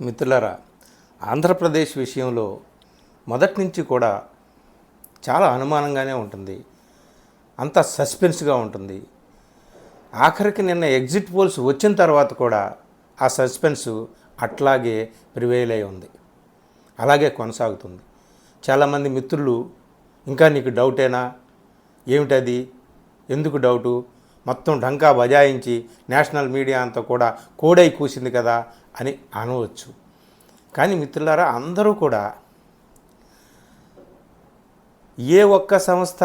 మిత్రులరా ఆంధ్రప్రదేశ్ విషయంలో మొదటి నుంచి కూడా చాలా అనుమానంగానే ఉంటుంది. అంత సస్పెన్స్గా ఉంటుంది. ఆఖరికి నిన్న ఎగ్జిట్ పోల్స్ వచ్చిన తర్వాత కూడా ఆ సస్పెన్స్ అట్లాగే ప్రివేల్ అయి ఉంది. అలాగే కొనసాగుతుంది. చాలామంది మిత్రులు ఇంకా నీకు డౌటేనా? ఏమిటది? ఎందుకు డౌటు? మొత్తం ఢంకా బజాయించి నేషనల్ మీడియా అంతా కూడా కోడై కూసింది కదా అని అనవచ్చు. కానీ మిత్రులారా అందరూ కూడా ఏ ఒక్క సంస్థ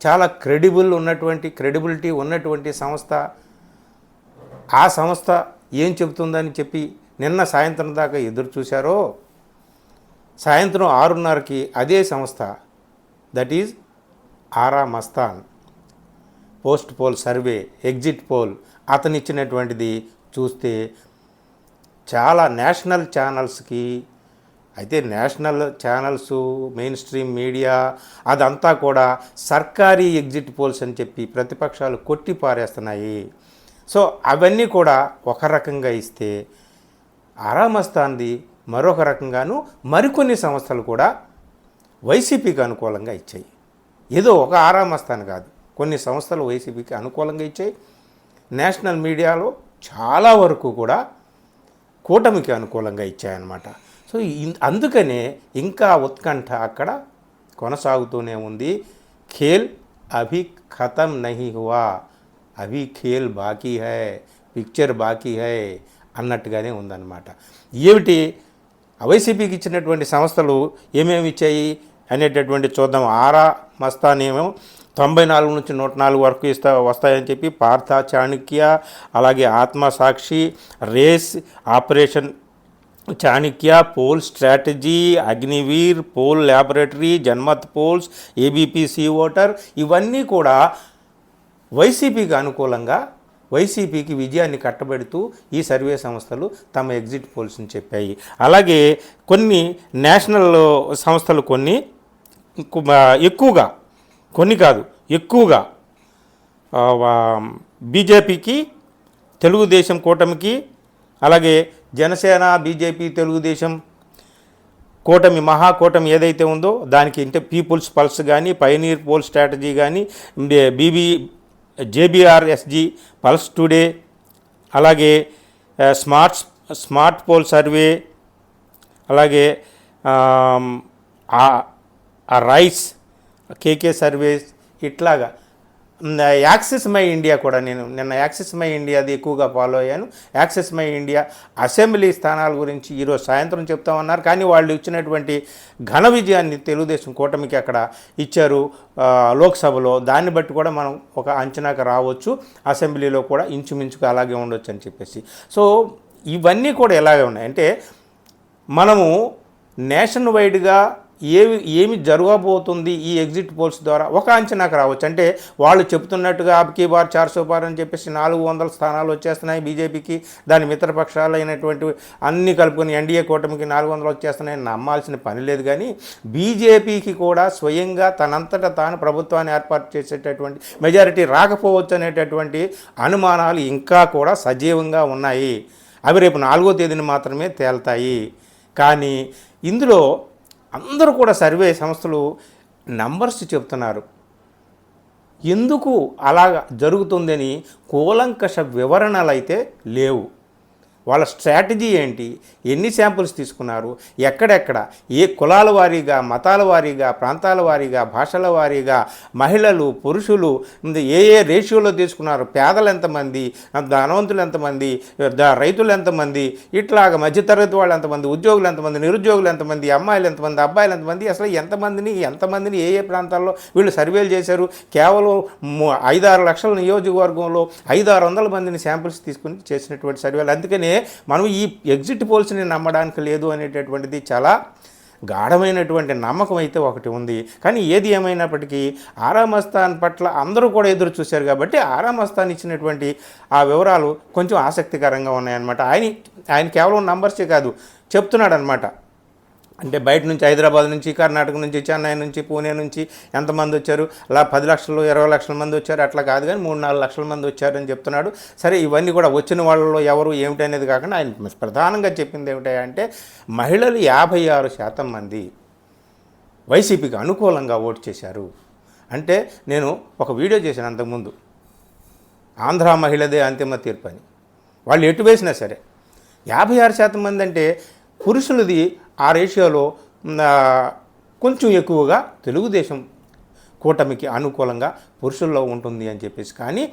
చాలా క్రెడిబుల్ ఉన్నటువంటి క్రెడిబిలిటీ ఉన్నటువంటి సంస్థ ఆ సంస్థ ఏం చెబుతుందని చెప్పి నిన్న సాయంత్రం దాకా ఎదురు చూశారో సాయంత్రం ఆరున్నరకి అదే సంస్థ that is Aaraa Mastan. Post poll survey exit poll అతను ఇచ్చినటువంటిది చూస్తే చాలా నేషనల్ ఛానల్స్కి అయితే national channels main stream media అదంతా కూడా సర్కారీ ఎగ్జిట్ పోల్స్ అని చెప్పి ప్రతిపక్షాలు కొట్టి పారేస్తున్నాయి. సో అవన్నీ కూడా ఒక రకంగా ఇస్తే ఆరామస్థాన్ది మరొక రకంగాను మరికొన్ని సంస్థలు కూడా వైసీపీకి అనుకూలంగా ఇచ్చాయి. ఏదో ఒక ఆరామస్థాన్ కాదు. కొన్ని సంస్థలు వైసీపీకి అనుకూలంగా ఇచ్చాయి. నేషనల్ మీడియాలో చాలా వరకు కూడా కూటమికి అనుకూలంగా ఇచ్చాయన్నమాట. సో అందుకనే ఇంకా ఉత్కంఠ అక్కడ కొనసాగుతూనే ఉంది. ఖేల్ అభి ఖతం నహి హువా. అభి ఖేల్ బాకీ హై పిక్చర్ బాకీ హై అన్నట్టుగానే ఉందన్నమాట. ఏమిటి? వైసీపీకి ఇచ్చినటువంటి సంస్థలు ఏమేమి ఇచ్చాయి అనేటటువంటి చూద్దాం. ఆరా మస్తానేమో తొంభై నాలుగు నుంచి నూట నాలుగు వరకు ఇస్తా వస్తాయని చెప్పి పార్థ చాణక్య అలాగే Atmasakshi race operation Chanakya poll strategy Agniveer poll laboratory Janmat polls ABP C voter ఇవన్నీ కూడా వైసీపీకి అనుకూలంగా వైసీపీకి విజయాన్ని కట్టబెడుతూ ఈ సర్వే సంస్థలు తమ ఎగ్జిట్ పోల్స్ని చెప్పాయి. అలాగే కొన్ని నేషనల్ సంస్థలు కొన్ని కు- ఎక్కువగా కొన్ని కాదు ఎక్కువగా బీజేపీకి తెలుగుదేశం కూటమికి అలాగే జనసేన బీజేపీ తెలుగుదేశం కూటమి మహాకూటమి ఏదైతే ఉందో దానికి అంటే పీపుల్స్ పల్స్ కానీ పైనీర్ పోల్ స్ట్రాటజీ కానీ బీబీ జేబీఆర్ఎస్జి పల్స్ టుడే అలాగే స్మార్ట్ స్మార్ట్ పోల్ సర్వే అలాగే ఆ రైస్ కేకే సర్వీస్ ఇట్లాగా. యాక్సిస్ యాక్సెస్ మై ఇండియా కూడా నేను నిన్న యాక్సెస్ మై ఇండియాది ఎక్కువగా ఫాలో అయ్యాను. యాక్సెస్ మై ఇండియా అసెంబ్లీ స్థానాల గురించి ఈరోజు సాయంత్రం చెప్తామన్నారు. కానీ వాళ్ళు ఇచ్చినటువంటి ఘన విజయాన్ని తెలుగుదేశం కూటమికి అక్కడ ఇచ్చారు. లోక్సభలో దాన్ని బట్టి కూడా మనం ఒక అంచనాకు రావచ్చు. అసెంబ్లీలో కూడా ఇంచుమించుగా అలాగే ఉండొచ్చు అని చెప్పేసి. సో ఇవన్నీ కూడా ఎలాగే ఉన్నాయి అంటే మనము నేషన్ వైడ్గా ఏమి ఏమి జరగబోతుంది ఈ ఎగ్జిట్ పోల్స్ ద్వారా? ఒక అంచనాకు రావచ్చు. అంటే వాళ్ళు చెప్తున్నట్టుగా అబ్కీ బార్ చార్సో బార్ అని చెప్పేసి నాలుగు వందల స్థానాలు వచ్చేస్తున్నాయి బీజేపీకి. దాని మిత్రపక్షాలు అయినటువంటి అన్ని కలుపుకొని ఎన్డీఏ కూటమికి నాలుగు వందలు వచ్చేస్తున్నాయని నమ్మాల్సిన పని లేదు. కానీ బీజేపీకి కూడా స్వయంగా తనంతట తాను ప్రభుత్వాన్ని ఏర్పాటు చేసేటటువంటి మెజారిటీ రాకపోవచ్చు అనేటటువంటి అనుమానాలు ఇంకా కూడా సజీవంగా ఉన్నాయి. అవి రేపు నాలుగో తేదీని మాత్రమే తేల్తాయి. కానీ ఇందులో అందరూ కూడా సర్వే సంస్థలు నంబర్స్ చెప్తున్నారు. ఎందుకు అలా జరుగుతుందని కూలంకష వివరణలు అయితే లేవు. వాళ్ళ స్ట్రాటజీ ఏంటి? ఎన్ని శాంపుల్స్ తీసుకున్నారు? ఎక్కడెక్కడ? ఏ కులాల వారీగా మతాల వారీగా ప్రాంతాల వారీగా భాషల వారీగా మహిళలు పురుషులు ఏ ఏ రేషియోలో తీసుకున్నారు? పేదలు ఎంతమంది? ధనవంతులు ఎంతమంది? రైతులు ఎంతమంది? ఇట్లాగ మధ్యతరగతి వాళ్ళు ఎంతమంది? ఉద్యోగులు ఎంతమంది? నిరుద్యోగులు ఎంతమంది? అమ్మాయిలు ఎంతమంది? అబ్బాయిలు ఎంతమంది? అసలు ఎంతమందిని ఎంతమందిని ఏ ఏ ప్రాంతాల్లో వీళ్ళు సర్వేలు చేశారు? కేవలం ఐదారు లక్షల నియోజకవర్గంలో ఐదారు వందల మందిని శాంపిల్స్ తీసుకుని చేసినటువంటి సర్వేలు. అందుకనే మనం ఈ ఎగ్జిట్ పోల్స్ని నమ్మడానికి లేదు అనేటటువంటిది చాలా గాఢమైనటువంటి నమ్మకం అయితే ఒకటి ఉంది. కానీ ఏది ఏమైనప్పటికీ ఆరామస్థాన్ పట్ల అందరూ కూడా ఎదురు చూశారు కాబట్టి ఆరామస్థాన్ ఇచ్చినటువంటి ఆ వివరాలు కొంచెం ఆసక్తికరంగా ఉన్నాయన్నమాట. ఆయన ఆయన కేవలం నంబర్సే కాదు చెప్తున్నాడు అనమాట అంటే బయట నుంచి హైదరాబాద్ నుంచి కర్ణాటక నుంచి చెన్నై నుంచి పూణే నుంచి ఎంతమంది వచ్చారు? అలా పది లక్షలు ఇరవై లక్షల మంది వచ్చారు. అట్లా కాదు కానీ మూడు నాలుగు లక్షల మంది వచ్చారని చెప్తున్నాడు. సరే ఇవన్నీ కూడా వచ్చిన వాళ్ళలో ఎవరు ఏమిటనేది కాకుండా ఆయన ప్రధానంగా చెప్పింది ఏమిటంటే మహిళలు యాభై ఆరు శాతం మంది వైసీపీకి అనుకూలంగా ఓటు చేశారు. అంటే నేను ఒక వీడియో చేశాను అంతకుముందు. ఆంధ్ర మహిళదే అంతిమ తీర్పు అని. వాళ్ళు ఎటు వేసినా సరే. యాభై ఆరు శాతం మంది అంటే పురుషులది ఆ రేషియోలో కొంచెం ఎక్కువగా తెలుగుదేశం కూటమికి అనుకూలంగా పురుషుల్లో ఉంటుంది అని చెప్పేసి. కానీ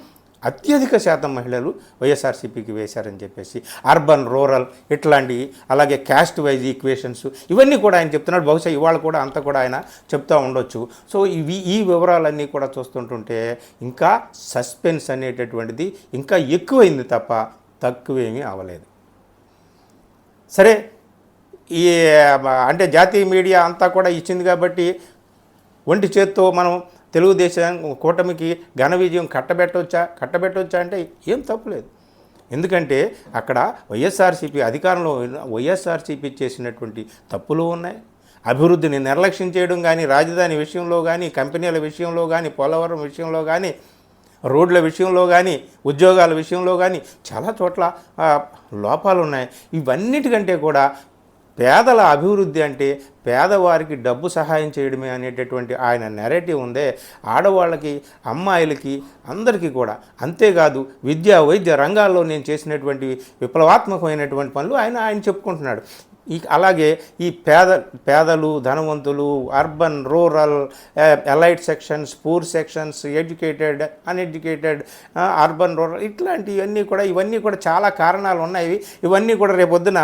అత్యధిక శాతం మహిళలు వైఎస్ఆర్సీపీకి వేశారని చెప్పేసి. అర్బన్ రూరల్ ఇట్లాంటి అలాగే క్యాస్ట్ వైజ్ ఈక్వేషన్స్ ఇవన్నీ కూడా ఆయన చెప్తున్నాడు. బహుశా ఇవాళ కూడా అంతా కూడా ఆయన చెప్తూ ఉండొచ్చు. సో ఇవి ఈ వివరాలన్నీ కూడా చూస్తుంటుంటే ఇంకా సస్పెన్స్ అనేటటువంటిది ఇంకా ఎక్కువైంది తప్ప తక్కువేమీ అవ్వలేదు సరే ఈ అంటే జాతీయ మీడియా అంతా కూడా ఇచ్చింది కాబట్టి ఒంటి చేత్తో మనం తెలుగుదేశం కూటమికి ఘన విజయం కట్టబెట్టవచ్చా కట్టబెట్టవచ్చా అంటే ఏం తప్పులేదు ఎందుకంటే అక్కడ వైఎస్ఆర్సీపీ అధికారంలో వైఎస్ఆర్సీపీ చేసినటువంటి తప్పులు ఉన్నాయి. అభివృద్ధిని నిర్లక్ష్యం చేయడం కానీ రాజధాని విషయంలో కానీ కంపెనీల విషయంలో కానీ పోలవరం విషయంలో కానీ రోడ్ల విషయంలో కానీ ఉద్యోగాల విషయంలో కానీ చాలా చోట్ల లోపాలు ఉన్నాయి ఇవన్నిటికంటే కూడా పేదల అభివృద్ధి అంటే పేదవారికి డబ్బు సహాయం చేయడమే అనేటటువంటి ఆయన నెరేటివ్ ఉందే. ఆడవాళ్ళకి అమ్మాయిలకి అందరికీ కూడా. అంతేకాదు విద్యా వైద్య రంగాల్లో నేను చేసినటువంటి విప్లవాత్మకమైనటువంటి పనులు ఆయన ఆయన చెప్పుకుంటున్నాడు. ఈ అలాగే ఈ పేద పేదలు ధనవంతులు urban rural elite sections poor sections educated uneducated urban rural ఇట్లాంటివన్నీ కూడా ఇవన్నీ కూడా చాలా కారణాలు ఉన్నాయి. ఇవన్నీ కూడా రేపొద్దున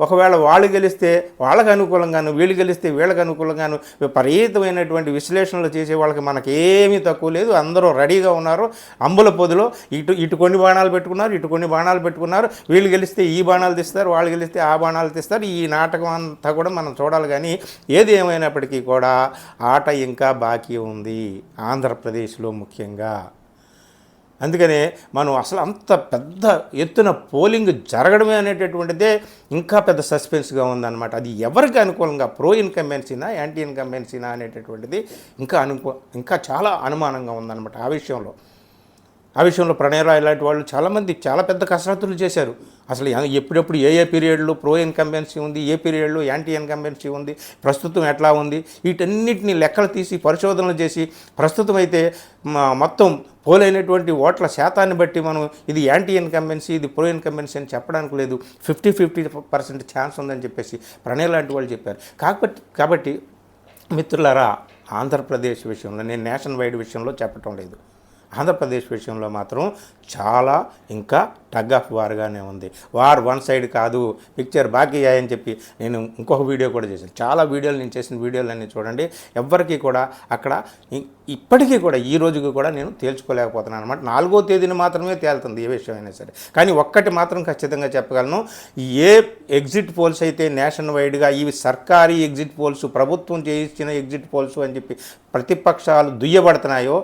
ఒకవేళ వాళ్ళు గెలిస్తే వాళ్ళకి అనుకూలంగాను వీళ్ళు గెలిస్తే వీళ్ళకి అనుకూలంగాను విపరీతమైనటువంటి విశ్లేషణలు చేసే వాళ్ళకి మనకేమీ తక్కువ లేదు. అందరూ రెడీగా ఉన్నారు. అంబుల పొదిలో ఇటు ఇటు కొన్ని బాణాలు పెట్టుకున్నారు ఇటు కొన్ని బాణాలు పెట్టుకున్నారు. వీళ్ళు గెలిస్తే ఈ బాణాలు తీస్తారు వాళ్ళు గెలిస్తే ఆ బాణాలు తీస్తారు. ఈ నాటకం అంతా కూడా మనం చూడాలి. కానీ ఏది ఏమైనప్పటికీ కూడా ఆట ఇంకా బాకీ ఉంది. ఆంధ్రప్రదేశ్లో ముఖ్యంగా. అందుకనే మనం అసలు అంత పెద్ద ఎత్తున పోలింగ్ జరగడమే అనేటటువంటిదే ఇంకా పెద్ద సస్పెన్స్గా ఉందన్నమాట. అది ఎవరికి అనుకూలంగా ప్రో ఇన్కంబెన్సీనా యాంటీ ఇన్కంబెన్సీనా అనేటటువంటిది ఇంకా అనుకూ ఇంకా చాలా అనుమానంగా ఉందన్నమాట ఆ విషయంలో. ఆ విషయంలో ప్రణయరాయ్ ఇలాంటి వాళ్ళు చాలామంది చాలా పెద్ద కసరత్తులు చేశారు. అసలు ఎప్పుడెప్పుడు ఏ ఏ పీరియడ్లో ప్రో ఇన్కంబెన్సీ ఉంది ఏ పీరియడ్లో యాంటీ ఇన్కంబెన్సీ ఉంది ప్రస్తుతం ఎట్లా ఉంది వీటన్నిటిని లెక్కలు తీసి పరిశోధనలు చేసి ప్రస్తుతం అయితే మొత్తం పోలైనటువంటి ఓట్ల శాతాన్ని బట్టి మనం ఇది యాంటీ ఇన్కంబెన్సీ ఇది ప్రో ఇన్కంబెన్సీ అని చెప్పడానికి లేదు. ఫిఫ్టీ ఫిఫ్టీ పర్సెంట్ ఛాన్స్ ఉందని చెప్పేసి ప్రణయ్ లాంటి వాళ్ళు చెప్పారు. కాబట్టి కాబట్టి మిత్రులరా ఆంధ్రప్రదేశ్ విషయంలో నేను నేషన్ వైడ్ విషయంలో చెప్పటం లేదు. ఆంధ్రప్రదేశ్ విషయంలో మాత్రం చాలా ఇంకా టగ్ ఆఫ్ వార్గానే ఉంది. వార్ వన్ సైడ్ కాదు పిక్చర్ బాకీ అని చెప్పి నేను ఇంకొక వీడియో కూడా చేశాను. చాలా వీడియోలు నేను చేసిన వీడియోలన్నీ చూడండి. ఎవ్వరికీ కూడా అక్కడ ఇప్పటికీ కూడా ఈ రోజుకి కూడా నేను తేల్చుకోలేకపోతున్నాను అనమాట నాలుగో తేదీని మాత్రమే తేలుతుంది ఏ విషయమైనా సరే. కానీ ఒక్కటి మాత్రం ఖచ్చితంగా చెప్పగలను. ఏ ఎగ్జిట్ పోల్స్ అయితే నేషన్ వైడ్గా ఇవి సర్కారీ ఎగ్జిట్ పోల్స్ ప్రభుత్వం చేయించిన ఎగ్జిట్ పోల్స్ అని చెప్పి ప్రతిపక్షాలు దుయ్యబడుతున్నాయో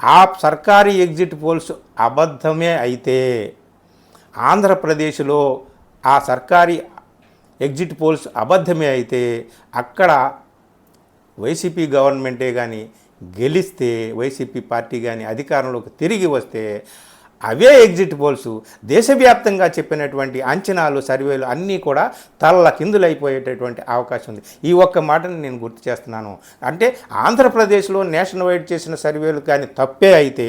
ఆ సర్కారీ ఎగ్జిట్ పోల్స్ అబద్ధమే అయితే ఆంధ్రప్రదేశ్లో ఆ సర్కారీ ఎగ్జిట్ పోల్స్ అబద్ధమే అయితే అక్కడ వైసీపీ గవర్నమెంటే కానీ గెలిస్తే వైసీపీ పార్టీ కానీ అధికారంలోకి తిరిగి వస్తే అవే ఎగ్జిట్ పోల్స్ దేశవ్యాప్తంగా చెప్పినటువంటి అంచనాలు సర్వేలు అన్నీ కూడా తల్ల కిందులైపోయేటటువంటి అవకాశం ఉంది. ఈ ఒక్క మాటని నేను గుర్తు చేస్తున్నాను. అంటే ఆంధ్రప్రదేశ్లో నేషన్ వైడ్ చేసిన సర్వేలు కానీ తప్పే అయితే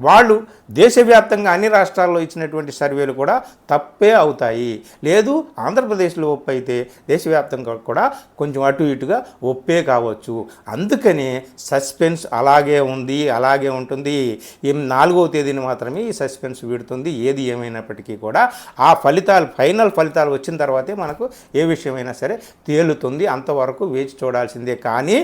వాళ్ళు దేశవ్యాప్తంగా అన్ని రాష్ట్రాల్లో ఇచ్చినటువంటి సర్వేలు కూడా తప్పే అవుతాయి. లేదు ఆంధ్రప్రదేశ్లో ఒప్పు అయితే దేశవ్యాప్తంగా కూడా కొంచెం అటు ఇటుగా ఒప్పే కావచ్చు. అందుకనే సస్పెన్స్ అలాగే ఉంది అలాగే ఉంటుంది. ఏం నాలుగవ తేదీని మాత్రమే ఈ సస్పెన్స్ వీడుతుంది. ఏది ఏమైనప్పటికీ కూడా ఆ ఫలితాలు ఫైనల్ ఫలితాలు వచ్చిన తర్వాతే మనకు ఏ విషయమైనా సరే తేలుతుంది. అంతవరకు వేచి చూడాల్సిందే. కానీ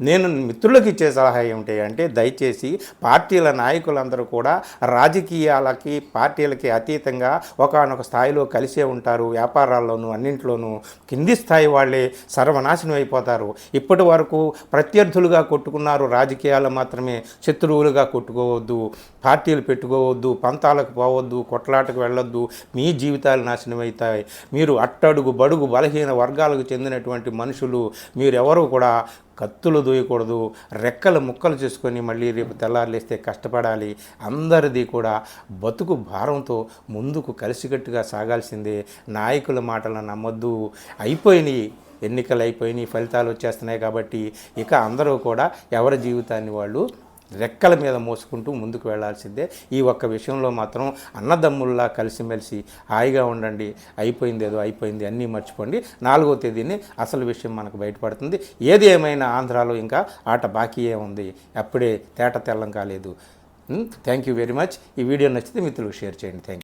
నేను మిత్రులకు ఇచ్చే సలహా ఏమిటి అంటే దయచేసి పార్టీల నాయకులందరూ కూడా రాజకీయాలకి పార్టీలకి అతీతంగా ఒకనొక స్థాయిలో కలిసే ఉంటారు. వ్యాపారాల్లోనూ అన్నింటిలోనూ కింది స్థాయి వాళ్ళే సర్వనాశనం అయిపోతారు. ఇప్పటి వరకు ప్రత్యర్థులుగా కొట్టుకున్నారు. రాజకీయాలు మాత్రమే శత్రువులుగా కొట్టుకోవద్దు పార్టీలు పెట్టుకోవద్దు పంతాలకు పోవద్దు కొట్లాటకు వెళ్ళొద్దు. మీ జీవితాలు నాశనం అవుతాయి. మీరు అట్టడుగు బడుగు బలహీన వర్గాలకు చెందినటువంటి మనుషులు మీరెవరూ కూడా కత్తులు దూయకూడదు రెక్కలు ముక్కలు చేసుకొని మళ్ళీ రేపు తెల్లారులేస్తే కష్టపడాలి. అందరిది కూడా బతుకు భారంతో ముందుకు కలిసికట్టుగా సాగాల్సిందే. నాయకుల మాటలను నమ్మొద్దు. అయిపోయినాయి ఎన్నికలు అయిపోయినాయి ఫలితాలు వచ్చేస్తున్నాయి కాబట్టి ఇక అందరూ కూడా ఎవరి జీవితాన్ని వాళ్ళు రెక్కల మీద మోసుకుంటూ ముందుకు వెళ్ళాల్సిందే ఈ ఒక్క విషయంలో మాత్రం అన్నదమ్ముల్లా కలిసిమెలిసి హాయిగా ఉండండి అయిపోయింది ఏదో అయిపోయింది అన్నీ మర్చిపోండి. నాలుగో తేదీని అసలు విషయం మనకు బయటపడుతుంది. ఏది ఏమైనా ఆంధ్రాలో ఇంకా ఆట బాకీయే ఉంది. అప్పుడే తేట తెల్లం కాలేదు. థ్యాంక్ యూ వెరీ మచ్ ఈ వీడియో నచ్చితే మిత్రులకు షేర్ చేయండి. థ్యాంక్